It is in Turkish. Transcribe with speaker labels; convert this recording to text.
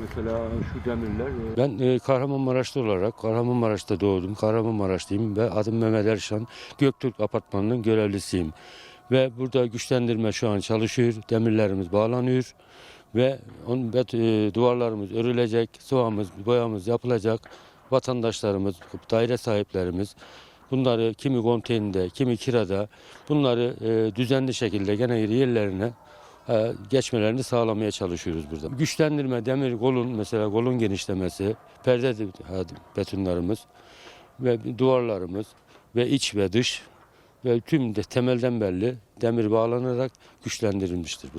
Speaker 1: mesela şu demirler? e,
Speaker 2: Ben e, Kahramanmaraşlı olarak Kahramanmaraş'ta doğdum. Kahramanmaraşlıyım ve adım Mehmet Erşan. Göktürk Apartmanı'nın görevlisiyim. Ve burada güçlendirme şu an çalışıyor. Demirlerimiz bağlanıyor. Ve on, e, duvarlarımız örülecek, sıvamız, boyamız yapılacak. Vatandaşlarımız, daire sahiplerimiz bunları kimi konteynerde, kimi kirada bunları e, düzenli şekilde gene yerlerine geçmelerini sağlamaya çalışıyoruz burada. Güçlendirme, demir kolun mesela kolun genişlemesi, perde de- betonlarımız ve duvarlarımız ve iç ve dış ve tüm de temelden belli demir bağlanarak güçlendirilmiştir burada.